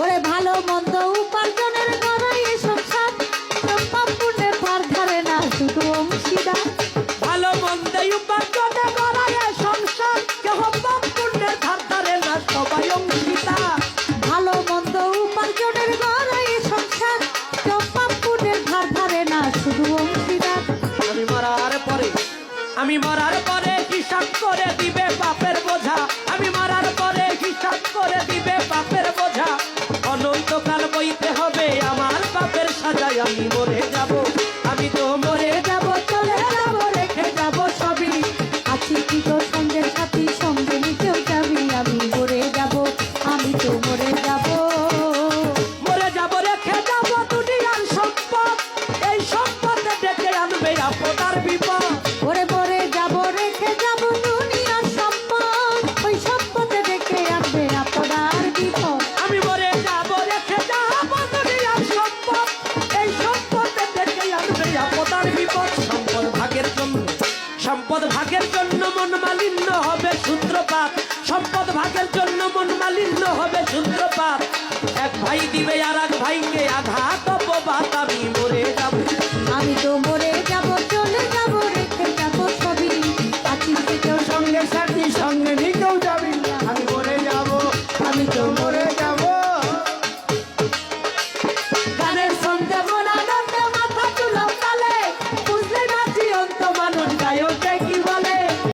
ওরে ভালো মন্দ উপার্জনের গড়াই সংসার পাপ পুণ্যের ভার ধরে না, শুধু অংশীদার। ভালো মন্দে উপার্জনে করায় সংসার। কেহ পাপ পুণ্যের ধার ধারে না, সবাই অংশীদার। ভালো মন্দ উপার্জনের গড়াই সংসার। কেউ পাপ পুণ্যের ভার ধরে না, শুধু অংশীদার। আমি মরার পরে, আমি মরার পরে হিসাব করে দিবে পাপের বোঝা। আমি মরার পরে হিসাব করে দিবে মরে আপনার বিপদ, সম্পদ ভাগের জন্য। সম্পদ ভাগের জন্য মন মালিন্য হবে সূত্রপাত। সম্পদ ভাগের জন্য মন মালিন্য হবে সূত্রপাত। এক ভাই দিবে আর